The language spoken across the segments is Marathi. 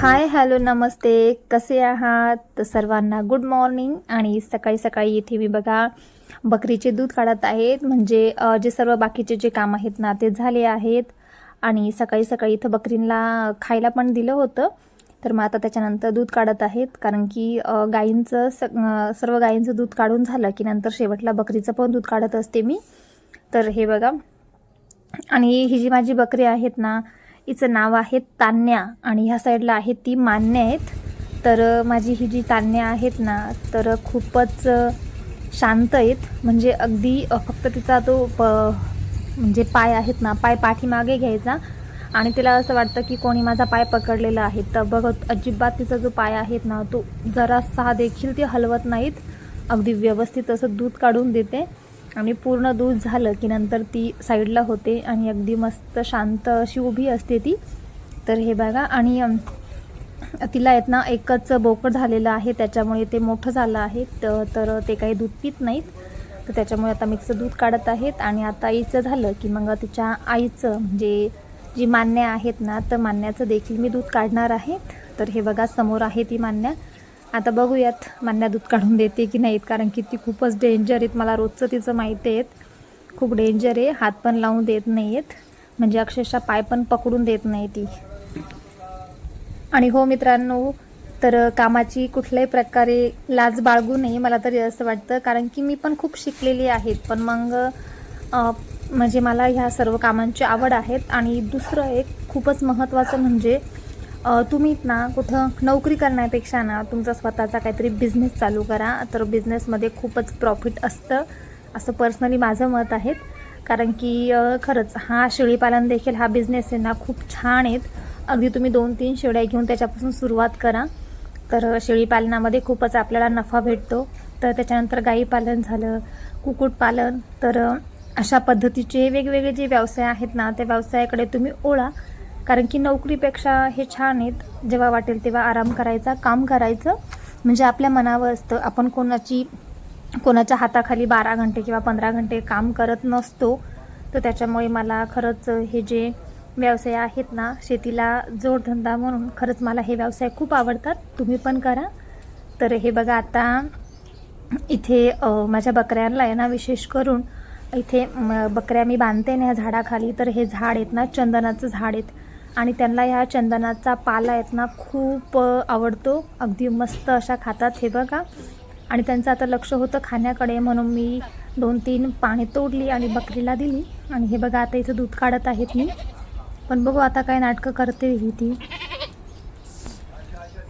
हाय हॅलो नमस्ते. कसे आहात? तर सर्वांना गुड मॉर्निंग आणि सकाळी सकाळी इथे मी बघा बकरीचे दूध काढत आहेत. म्हणजे जे सर्व बाकीचे जे काम आहेत ना ते झाले आहेत. आणि सकाळी सकाळी इथं बकरींना खायला पण दिलं होतं. तर मग आता त्याच्यानंतर दूध काढत आहेत. कारण की गायींचं स सर्व गायींचं दूध काढून झालं की नंतर शेवटला बकरीचं पण दूध काढत असते मी. तर हे बघा. आणि ही जी माझी बकरी आहेत ना हिचं नाव आहे तान्या आणि ह्या साईडला आहे ती मान्य आहेत. तर माझी ही जी तान्या आहेत ना तर खूपच शांत आहेत. म्हणजे अगदी फक्त तिचा तो प म्हणजे पाय आहेत ना पाय पाठीमागे घ्यायचा. आणि तिला असं वाटतं की कोणी माझा पाय पकडलेला आहे. तर बघत अजिबात तिचा जो पाय आहेत ना तो जरासा देखील ती हलवत नाहीत. अगदी व्यवस्थित असं दूध काढून देते. आणि पूर्ण दूध झालं की नंतर ती साईडला होते आणि अगदी मस्त शांत अशी उभी असते ती. तर हे बघा आणि तिला आहेत ना एकच बोकड झालेलं आहे त्याच्यामुळे ते मोठं झालं आहे. तर ते काही दूध पित नाहीत. तर त्याच्यामुळे आता मिक्स दूध काढत आहेत आणि आता आईचं झालं की मग तिच्या आईचं म्हणजे जी मान्य आहेत ना तर मान्याचं देखील मी दूध काढणार आहे. तर हे बघा समोर आहे ती मान्या. आता बघूयात मान्या दूध काढून देते की नाहीत कारण की ती खूपच डेंजर आहेत. मला रोजचं तिचं माहिती आहेत. खूप डेंजर आहे. हात पण लावून देत नाही आहेत म्हणजे अक्षरशः पाय पण पकडून देत नाही ती. आणि हो मित्रांनो तर कामाची कुठल्याही प्रकारे लाज बाळगू नये मला तरी असं वाटतं. कारण की मी पण खूप शिकलेली आहेत. पण मग म्हणजे मला ह्या सर्व कामांची आवड आहेत. आणि दुसरं एक खूपच महत्त्वाचं म्हणजे तुम्ही ना कुठं नोकरी करण्यापेक्षा ना तुमचा स्वतःचा काहीतरी बिझनेस चालू करा. तर बिझनेसमध्ये खूपच प्रॉफिट असतं असं पर्सनली माझं मत आहे. कारण की खरंच हा शेळीपालन देखील हा बिझनेस आहे ना खूप छान आहेत. अगदी तुम्ही दोन तीन शेळ्या घेऊन त्याच्यापासून सुरुवात करा. तर शेळीपालनामध्ये खूपच आपल्याला नफा भेटतो. तर त्याच्यानंतर गाईपालन झालं कुक्कुटपालन. तर अशा पद्धतीचे वेगवेगळे जे व्यवसाय आहेत ना त्या व्यवसायाकडे तुम्ही ओळा. कारण की नोकरीपेक्षा हे छान आहेत. जेव्हा वाटेल तेव्हा आराम करायचा काम करायचं. म्हणजे आपल्या मनावर असतं. आपण कोणाची कोणाच्या हाताखाली बारा घंटे किंवा पंधरा घंटे काम करत नसतो तर त्याच्यामुळे मला खरंच हे जे व्यवसाय आहेत ना शेतीला जोडधंदा म्हणून खरंच मला हे व्यवसाय खूप आवडतात. तुम्ही पण करा. तर हे बघा आता इथे माझ्या बकऱ्यांना आहे ना विशेष करून इथे बकऱ्या मी बांधते ना ह्या झाडाखाली. तर हे झाड आहेत ना चंदनाचं झाड आहेत. आणि त्यांना ह्या चंदनाचा पाला आहेत ना खूप आवडतो. अगदी मस्त अशा खातात. हे बघा. आणि त्यांचं आता लक्ष होतं खाण्याकडे म्हणून मी दोन तीन पाणी तोडली आणि बकरीला दिली. आणि हे बघा आता इथं दूध काढत आहेत मी. पण बघू आता काय नाटकं करते ही ती.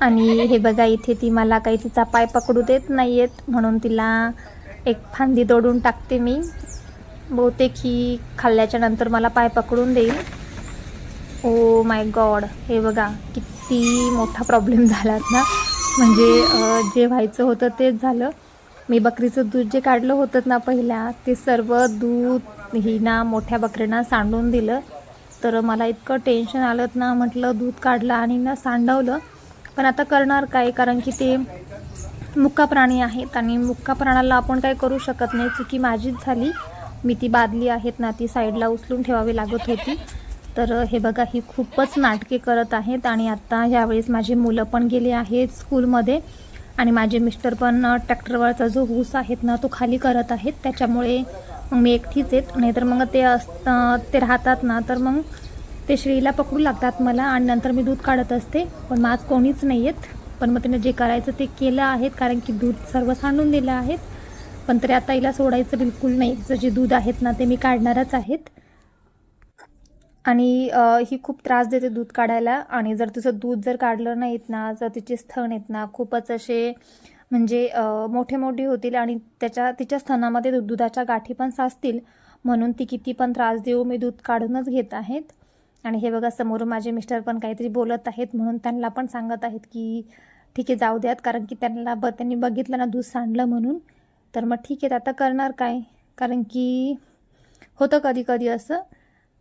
आणि हे बघा इथे ती मला काही तिचा पाय पकडू देत नाही आहेत म्हणून तिला एक फांदी तोडून टाकते मी. बहुतेक ही खाल्ल्याच्या नंतर मला पाय पकडून देईल. ओ माय गॉड हे बघा किती मोठा प्रॉब्लेम झालात ना. म्हणजे जे व्हायचं होतं तेच झालं. मी बकरीचं दूध जे काढलं होतं ना पहिल्या ते सर्व दूध ही ना मोठ्या बकरीना सांडून दिलं. तर मला इतकं टेन्शन आलं ना म्हटलं दूध काढलं आणि ना सांडवलं. पण आता करणार काय? कारण की ते मुक्का प्राणी आहेत आणि मुक्का प्राण्याला आपण काय करू शकत नाही. चुकी माझीच झाली. मी ती बादली आहेत ना ती साईडला उचलून ठेवावी लागत होती. तर हे बघा ही खूपच नाटके करत आहेत आणि आत्ता यावेळेस माझी मुलं पण गेली आहेत स्कूलमध्ये आणि माझे मिस्टर पण ट्रॅक्टरवरचा जो ऊस आहेत ना तो खाली करत आहेत. त्याच्यामुळे मग मी एकटीच आहेत. नाहीतर मग ते अस ते राहतात ना तर मग ते श्रीला पकडू लागतात मला आणि नंतर मी दूध काढत असते. पण मग आज कोणीच नाही आहेत पण मग तिने जे करायचं ते केलं आहेत कारण की दूध सर्व सांडून दिलं आहेत. पण तरी आता हिला सोडायचं बिलकुल नाही. जे दूध आहेत ना ते मी काढणारच आहेत. आणि ही खूप त्रास देते दूध काढायला. आणि जर तिचं दूध जर काढलं नाहीत ना जर तिचे स्थन आहेत ना खूपच असे म्हणजे मोठे मोठे होतील आणि त्याच्या तिच्या स्तनामध्ये दुधाच्या गाठी पण साचतील. म्हणून ती किती पण त्रास देऊ मी दूध काढूनच घेत आहेत. आणि हे बघा समोर माझे मिस्टर पण काहीतरी बोलत आहेत. म्हणून त्यांना पण सांगत आहेत की ठीक आहे जाऊ द्यात. कारण की त्यांना ब त्यांनी बघितलं ना दूध सांडलं म्हणून. तर मग ठीक आहे आता करणार काय? कारण की होतं कधी कधी असं.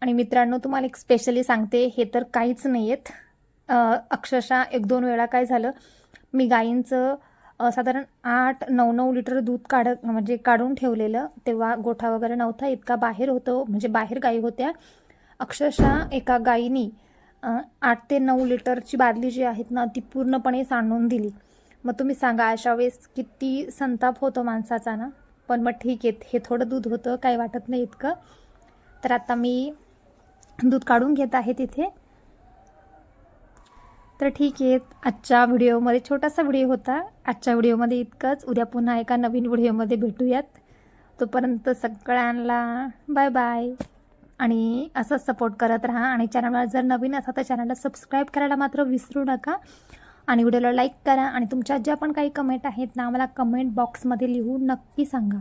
आणि मित्रांनो तुम्हाला एक स्पेशली सांगते हे तर काहीच नाही आहेत अक्षरशः एक दोन वेळा काय झालं मी गाईंचं साधारण आठ नऊ नऊ लिटर दूध काढत म्हणजे काढून ठेवलेलं तेव्हा गोठा वगैरे नव्हता इतका बाहेर होतो म्हणजे बाहेर गाई होत्या. अक्षरशः एका गाईनी आठ ते नऊ लिटरची बादली जी आहेत ना ती पूर्णपणे सांडून दिली. मग तुम्ही सांगा अशा वेळेस किती संताप होतो माणसाचा ना? पण मग ठीक आहे हे थोडं दूध होतं काही वाटत नाही इतकं. तर आता मी दूध काढून घेत आहे तिथे. तर ठीक आहे आजच्या व्हिडिओमध्ये छोटासा व्हिडिओ होता. आजच्या व्हिडिओमध्ये इतकंच. उद्या पुन्हा एका नवीन व्हिडिओमध्ये भेटूयात. तोपर्यंत सगळ्यांना बाय बाय आणि असंच सपोर्ट करत राहा. आणि चॅनलला जर नवीन असा तर चॅनलला सबस्क्राईब करायला मात्र विसरू नका. आणि व्हिडिओला लाईक करा. आणि तुमच्या ज्या पण काही कमेंट आहेत ना आम्हाला कमेंट बॉक्समध्ये लिहून नक्की सांगा.